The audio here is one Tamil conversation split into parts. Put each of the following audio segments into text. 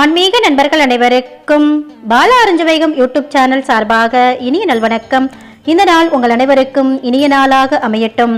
ஆன்மீக நண்பர்கள் அனைவருக்கும் பாலா அருஞ்சவைகம் யூடியூப் சேனல் சார்பாக இனிய நல்வணக்கம் இந்த நாள் உங்கள் அனைவருக்கும் இனிய நாளாக அமையட்டும்.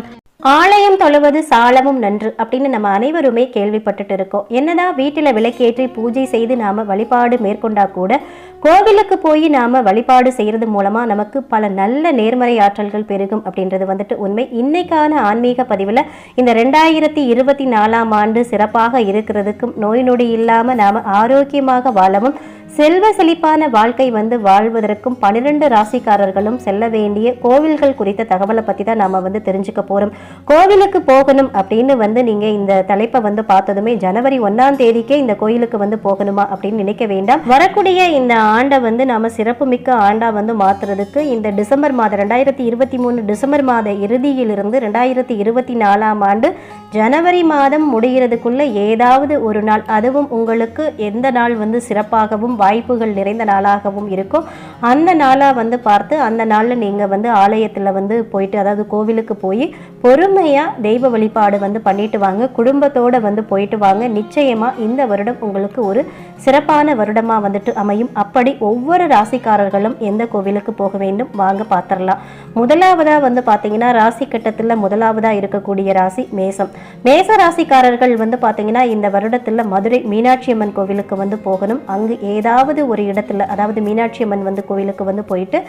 ஆலயம் தொழுவது சாலமும் நன்று அப்படின்னு நம்ம அனைவருமே கேள்விப்பட்டுட்டு இருக்கோம். என்னதான் வீட்டில் விளக்கேற்றி பூஜை செய்து நாம வழிபாடு மேற்கொண்டா கூட கோவிலுக்கு போய் நாம வழிபாடு செய்யறது மூலமா நமக்கு பல நல்ல நேர்மறை ஆற்றல்கள் பெருகும் அப்படின்றது வந்துட்டு உண்மை. இன்னைக்கான ஆன்மீக பதிவில் இந்த ரெண்டாயிரத்தி இருபத்தி நாலாம் ஆண்டு சிறப்பாக இருக்கிறதுக்கும் நோய் நொடி இல்லாம நாம ஆரோக்கியமாக வாழவும் செல்வ செழிப்பான வாழ்க்கை வந்து வாழ்வதற்கும் பன்னிரெண்டு ராசிக்காரர்களும் செல்ல வேண்டிய கோவில்கள் குறித்த தகவலை பற்றி தான் நாம் வந்து தெரிஞ்சுக்க போகிறோம் கோவிலுக்கு போகணும் அப்படின்னு வந்து நீங்கள் இந்த தலைப்பை வந்து பார்த்ததுமே ஜனவரி ஒன்றாம் தேதிக்கே இந்த கோயிலுக்கு வந்து போகணுமா அப்படின்னு நினைக்க வேண்டாம். வரக்கூடிய இந்த ஆண்டை வந்து நாம் சிறப்புமிக்க ஆண்டாக வந்து மாற்றுறதுக்கு இந்த டிசம்பர் மாதம் ரெண்டாயிரத்தி இருபத்தி மூணு டிசம்பர் மாத இறுதியிலிருந்து ரெண்டாயிரத்தி இருபத்தி நாலாம் ஆண்டு ஜனவரி மாதம் முடிகிறதுக்குள்ளே ஏதாவது ஒரு நாள் அதுவும் உங்களுக்கு எந்த நாள் வந்து சிறப்பாகவும் வாய்ப்புகள் நிறைந்த நாளாகவும் இருக்கும். அந்த நாளாக வந்து பார்த்து அந்த நாளில் நீங்கள் வந்து ஆலயத்தில் வந்து போயிட்டு அதாவது கோவிலுக்கு போய் பொறுமையாக தெய்வ வழிபாடு வந்து பண்ணிட்டு வாங்க. குடும்பத்தோடு வந்து போயிட்டு வாங்க. நிச்சயமாக இந்த வருடம் உங்களுக்கு ஒரு சிறப்பான வருடமாக வந்துட்டு அமையும். அப்போ அப்படி ஒவ்வொரு ராசிக்காரர்களும் எந்த கோவிலுக்கு போக வேண்டும்? வாங்க பார்த்துடலாம். முதலாவதாக வந்து பார்த்தீங்கன்னா ராசி கட்டத்தில் முதலாவதாக இருக்கக்கூடிய ராசி மேசம். மேச ராசிக்காரர்கள் வந்து பார்த்தீங்கன்னா இந்த வருடத்தில் மதுரை மீனாட்சி அம்மன் கோவிலுக்கு வந்து போகணும். அங்கு ஏதாவது ஒரு இடத்துல அதாவது மீனாட்சி அம்மன் வந்து கோவிலுக்கு வந்து போயிட்டு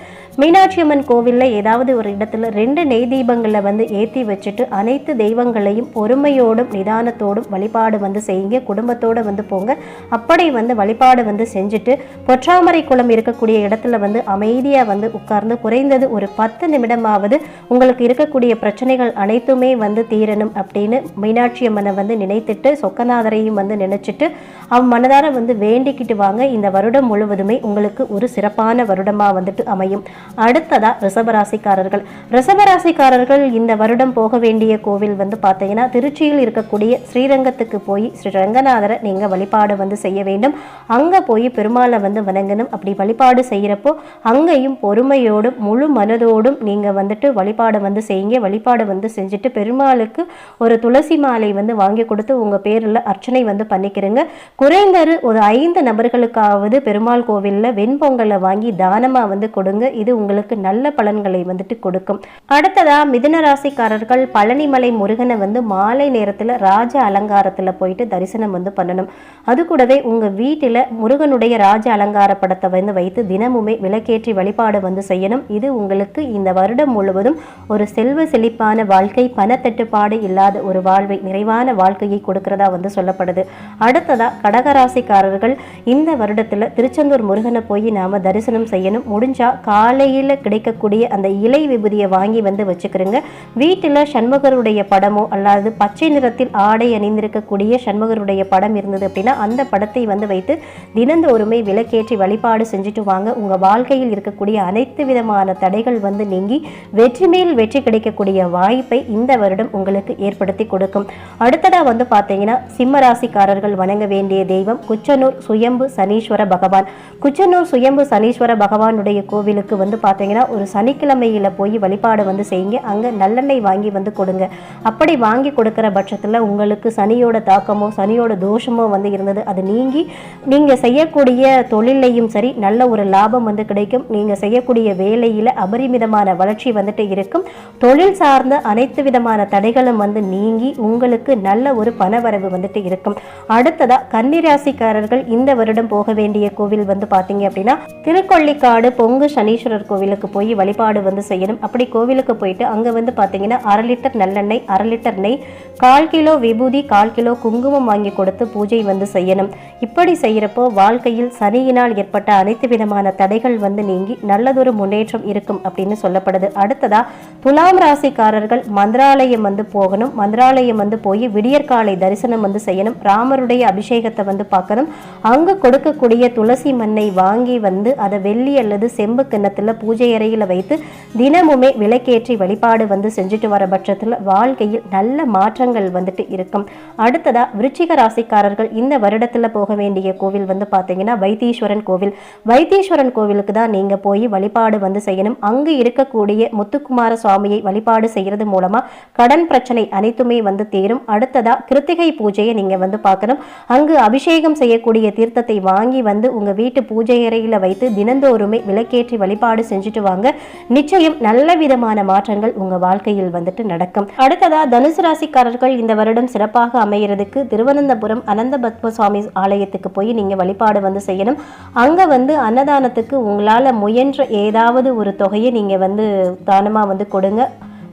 மீனாட்சி அம்மன் கோவிலில் ஏதாவது ஒரு இடத்துல ரெண்டு நெய் தீபங்களை வந்து ஏற்றி வச்சுட்டு அனைத்து தெய்வங்களையும் பொறுமையோடும் நிதானத்தோடும் வழிபாடு வந்து செய்யுங்க. குடும்பத்தோடு வந்து போங்க. அப்படி வந்து வழிபாடு வந்து செஞ்சுட்டு தாமரை குளம் இருக்கக்கூடிய இடத்துல வந்து அமைதியாக வந்து உட்கார்ந்து குறைந்தது ஒரு பத்து நிமிடமாவது உங்களுக்கு இருக்கக்கூடிய பிரச்சனைகள் அனைத்துமே வந்து தீரணும் அப்படின்னு மீனாட்சி அம்மனை வந்து நினைத்துட்டு சொக்கநாதரையும் வந்து நினைச்சிட்டு அவன் மனதார வந்து வேண்டிக்கிட்டு வாங்க. இந்த வருடம் முழுவதுமே உங்களுக்கு ஒரு சிறப்பான வருடமாக வந்துட்டு அமையும். அடுத்ததா ரிசபராசிக்காரர்கள் ரிசபராசிக்காரர்கள் இந்த வருடம் போக வேண்டிய கோவில் வந்து பார்த்தீங்கன்னா திருச்சியில் இருக்கக்கூடிய ஸ்ரீரங்கத்துக்கு போய் ஸ்ரீ ரங்கநாதரை நீங்கள் வழிபாடு வந்து செய்ய வேண்டும். அங்கே போய் பெருமாளை வந்து வணங்கணும் அப்படி வழிபாடு செய்கிறப்போ அங்கேயும் பொறுமையோடும் முழு மனதோடும் நீங்கள் வந்துட்டு வழிபாடு வந்து செய்யுங்க. வழிபாடு வந்து செஞ்சுட்டு பெருமாளுக்கு ஒரு துளசி மாலை வந்து வாங்கி கொடுத்து உங்கள் பேரில் அர்ச்சனை வந்து பண்ணிக்கிறங்க. குறைந்தது ஒரு ஐந்து நபர்களுக்காவது பெருமாள் கோவிலில் வெண்பொங்கலை வாங்கி தானமாக வந்து கொடுங்க. இது உங்களுக்கு நல்ல பலன்களை வந்துட்டு கொடுக்கும். அடுத்ததாக மிதுன ராசிக்காரர்கள் பழனிமலை முருகனை வந்து மாலை நேரத்தில் ராஜ அலங்காரத்தில் போயிட்டு தரிசனம் வந்து பண்ணணும். அது கூடவே உங்கள் வீட்டில் முருகனுடைய ராஜ அலங்கார படத்தை வந்து வைத்து தினமுமே விளக்கேற்றி வழிபாடு வந்து செய்யணும். இது உங்களுக்கு இந்த வருடம் முழுவதும் ஒரு செல்வ செழிப்பான வாழ்க்கை பணத்தட்டுப்பாடு இல்லாத ஒரு வாழ்வை நிறைவான வாழ்க்கையை கொடுக்கிறதா வந்து சொல்லப்படுது. அடுத்ததா கடகராசிக்காரர்கள் இந்த வருடத்தில் திருச்செந்தூர் முருகனை போய் நாம தரிசனம் செய்யணும். முடிஞ்சா காலையில் கிடைக்கக்கூடிய அந்த இலை விபூதியை வாங்கி வந்து வச்சுக்கிறோங்க. வீட்டில் சண்முகருடைய படமோ அல்லது பச்சை நிறத்தில் ஆடை அணிந்திருக்கக்கூடிய சண்முகருடைய படம் இருந்தது அப்படின்னா அந்த படத்தை வந்து வைத்து தினந்தோறுமே விளக்கேற்றி வழிபாடு செஞ்சுட்டு வாங்க. உங்கள் வாழ்க்கையில் இருக்கக்கூடிய அனைத்து விதமான தடைகள் வந்து நீங்கி வெற்றி மேல் வெற்றி கிடைக்கக்கூடிய வாய்ப்பை இந்த வருடம் உங்களுக்கு ஏற்படுத்தி கொடுக்கும். அடுத்ததாக வந்து பார்த்தீங்கன்னா சிம்ம ராசிக்காரர்கள் வணங்க வேண்டிய தெய்வம் குச்சனூர் சுயம்பு சனீஸ்வர பகவான். குச்சனூர் சுயம்பு சனீஸ்வர பகவானுடைய கோவிலுக்கு வந்து பார்த்தீங்கன்னா ஒரு சனிக்கிழமையில் போய் வழிபாடு வந்து செய்யுங்க. அங்கே நல்லெண்ணெய் வாங்கி வந்து கொடுங்க. அப்படி வாங்கி கொடுக்குற பட்சத்தில் உங்களுக்கு சனியோட தாக்கமோ சனியோட தோஷமோ வந்து இருந்தது. அது நீங்கி நீங்கள் செய்யக்கூடிய தொழிலை தொழிலையும் சரி நல்ல ஒரு லாபம் வந்து கிடைக்கும். நீங்கள் செய்யக்கூடிய வேலையில் அபரிமிதமான வளர்ச்சி வந்துட்டு இருக்கும். தொழில் சார்ந்த அனைத்து விதமான தடைகளும் வந்து நீங்கி உங்களுக்கு நல்ல ஒரு பணவரவு வந்துட்டு இருக்கும். அடுத்ததாக கன்னிராசிக்காரர்கள் இந்த வருடம் போக வேண்டிய கோவில் வந்து பார்த்தீங்க அப்படின்னா திருக்கொள்ளிக்காடு பொங்கு சனீஸ்வரர் கோவிலுக்கு போய் வழிபாடு வந்து செய்யணும். அப்படி கோவிலுக்கு போயிட்டு அங்கே வந்து பார்த்தீங்கன்னா அரை லிட்டர் நல்லெண்ணெய் அரை லிட்டர் நெய் கால் கிலோ விபூதி கால் கிலோ குங்குமம் வாங்கி கொடுத்து பூஜை வந்து செய்யணும். இப்படி செய்கிறப்போ வாழ்க்கையில் சனியினால் ஏற்பட்ட அனைத்து விதமான தடைகள் வந்து நீங்கி நல்லதொரு முன்னேற்றம் இருக்கும் அப்படின்னு சொல்லப்படுது. அடுத்ததா துலாம் ராசிக்காரர்கள் மந்திராலயம் வந்து போகணும். மந்திராலயம் வந்து போய் விடியற்காலை தரிசனம் வந்து செய்யணும். ராமருடைய அபிஷேகத்தை வந்து பார்க்கணும். அங்கு கொடுக்கக்கூடிய துளசி மண்ணை வாங்கி வந்து அதை வெள்ளி அல்லது செம்பு கிண்ணத்தில் பூஜை அறையில் வைத்து தினமுமே விளக்கேற்றி வழிபாடு வந்து செஞ்சுட்டு வர பட்சத்தில் வாழ்க்கையில் நல்ல மாற்றங்கள் வந்துட்டு இருக்கும். அடுத்ததா விருச்சிக ராசிக்காரர்கள் இந்த வருடத்தில் போக வேண்டிய கோவில் வந்து பார்த்தீங்கன்னா வைத்தீஸ்வரன் கோவில் கோவில். வைத்தீஸ்வரன் கோவிலுக்கு தான் நீங்கள் போய் வழிபாடு வந்து செய்யணும். அங்கு இருக்கக்கூடிய முத்துக்குமார சுவாமியை வழிபாடு செய்கிறது மூலமாக கடன் பிரச்சனை அனைத்துமே வந்து தீரும். அடுத்ததா கிருத்திகை பூஜையை நீங்க வந்து பார்க்கணும். அங்கு அபிஷேகம் செய்யக்கூடிய தீர்த்தத்தை வாங்கி வந்து உங்க வீட்டு பூஜை அறையில வைத்து தினந்தோறுமே விளக்கேற்றி வழிபாடு செஞ்சுட்டு வாங்க. நிச்சயம் நல்ல விதமான மாற்றங்கள் உங்க வாழ்க்கையில் வந்துட்டு நடக்கும். அடுத்ததா தனுசு ராசிக்காரர்கள் இந்த வருடம் சிறப்பாக அமைகிறதுக்கு திருவனந்தபுரம் அனந்த பத்ம சுவாமி ஆலயத்துக்கு போய் நீங்க வழிபாடு வந்து செய்யணும். அங்கே வந்து அன்னதானத்துக்கு உங்களால் முயன்ற ஏதாவது ஒரு தொகையை நீங்கள் வந்து தானமாக வந்து கொடுங்க.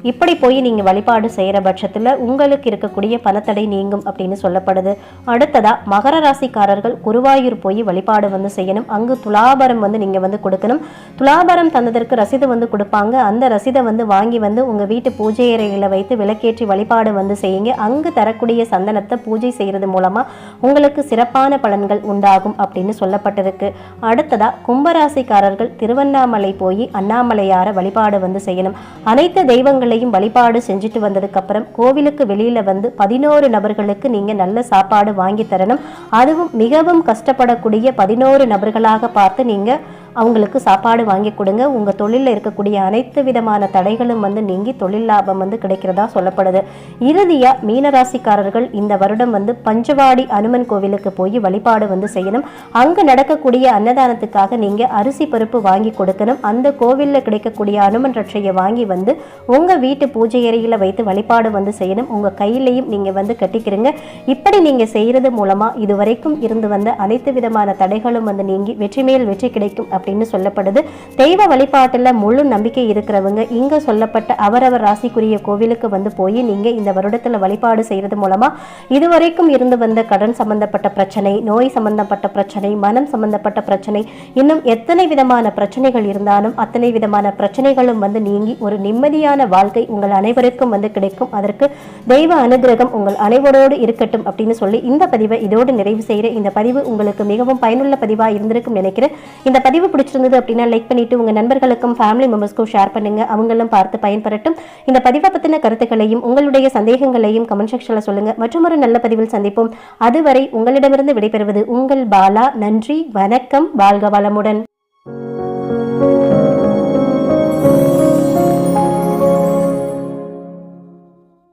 இப்படி போய் நீங்கள் வழிபாடு செய்கிற பட்சத்தில் உங்களுக்கு இருக்கக்கூடிய பணத்தடை நீங்கும் அப்படின்னு சொல்லப்படுது. அடுத்ததா மகர ராசிக்காரர்கள் குருவாயூர் போய் வழிபாடு வந்து செய்யணும். அங்கு துலாபரம் வந்து நீங்கள் வந்து கொடுக்கணும். துலாபரம் தந்ததற்கு ரசீது வந்து கொடுப்பாங்க. அந்த ரசீதை வந்து வாங்கி வந்து உங்கள் வீட்டு பூஜை அறையில் வைத்து விளக்கேற்றி வழிபாடு வந்து செய்யுங்க. அங்கு தரக்கூடிய சந்தனத்தை பூஜை செய்கிறது மூலமாக உங்களுக்கு சிறப்பான பலன்கள் உண்டாகும் அப்படின்னு சொல்லப்பட்டிருக்கு. அடுத்ததா கும்பராசிக்காரர்கள் திருவண்ணாமலை போய் அண்ணாமலையார வழிபாடு வந்து செய்யணும். அனைத்து தெய்வங்கள் நபர்களையும் வழிபாடு செஞ்சுட்டு வந்ததுக்கு அப்புறம் கோவிலுக்கு வெளியில வந்து பதினோரு நபர்களுக்கு நீங்க நல்ல சாப்பாடு வாங்கி தரணும். அதுவும் மிகவும் கஷ்டப்படக்கூடிய பதினோரு நபர்களாக பார்த்து நீங்க அவங்களுக்கு சாப்பாடு வாங்கி கொடுங்க. உங்கள் தொழிலில் இருக்கக்கூடிய அனைத்து விதமான தடைகளும் வந்து நீங்கி தொழில் லாபம் வந்து கிடைக்கிறதா சொல்லப்படுது. இறுதியாக மீனராசிக்காரர்கள் இந்த வருடம் வந்து பஞ்சவாடி அனுமன் கோவிலுக்கு போய் வழிபாடு வந்து செய்யணும். அங்கே நடக்கக்கூடிய அன்னதானத்துக்காக நீங்கள் அரிசி பருப்பு வாங்கி கொடுக்கணும். அந்த கோவிலில் கிடைக்கக்கூடிய அனுமன் ரட்சையை வாங்கி வந்து உங்கள் வீட்டு பூஜை அறையில் வைத்து வழிபாடு வந்து செய்யணும். உங்கள் கையிலையும் நீங்கள் வந்து கட்டிக்கிறீங்க இப்படி நீங்கள் செய்கிறது மூலமாக இதுவரைக்கும் இருந்து வந்த அனைத்து விதமான தடைகளும் வந்து நீங்கி வெற்றி மேல் வெற்றி கிடைக்கும் அப்படின்னு சொல்லப்படுது. தெய்வ வழிபாட்டில் முழு நம்பிக்கை இருக்கிறவங்க இங்கே சொல்லப்பட்ட அவரவர் ராசிக்குரிய கோவிலுக்கு வந்து போய் நீங்கள் இந்த வருடத்தில் வழிபாடு செய்கிறது மூலமாக இதுவரைக்கும் இருந்து வந்த கடன் சம்பந்தப்பட்ட பிரச்சனை நோய் சம்பந்தப்பட்ட பிரச்சனை மனம் சம்பந்தப்பட்ட பிரச்சனை இன்னும் எத்தனை விதமான பிரச்சனைகள் இருந்தாலும் அத்தனை விதமான பிரச்சனைகளும் வந்து நீங்கி ஒரு நிம்மதியான வாழ்க்கை உங்கள் அனைவருக்கும் வந்து கிடைக்கும். அதற்கு தெய்வ அனுகிரகம் உங்கள் அனைவரோடு இருக்கட்டும் அப்படின்னு சொல்லி இந்த பதிவை இதோடு நிறைவு செய்கிற இந்த பதிவு உங்களுக்கு மிகவும் பயனுள்ள பதிவாக இருந்திருக்கும் நினைக்கிறேன். இந்த பதிவு பிடிச்சிருந்தது அப்படின்னா லைக் பண்ணிட்டு உங்க நண்பர்களுக்கும் ஃபேமிலி மெம்பர்ஸ்க்கும் ஷேர் பண்ணுங்க. அவங்களும் பார்த்து பயன்பெறட்டும். இந்த பதிவை பற்றின கருத்துக்களையும் உங்களுடைய சந்தேகங்களையும் கமெண்ட் செக்ஷனில் சொல்லுங்க. மற்றும் ஒரு நல்ல பதிவில் சந்திப்போம். அதுவரை உங்களிடமிருந்து விடைபெறுவது உங்கள் பாலா. நன்றி வணக்கம். வாழ்க வளமுடன்.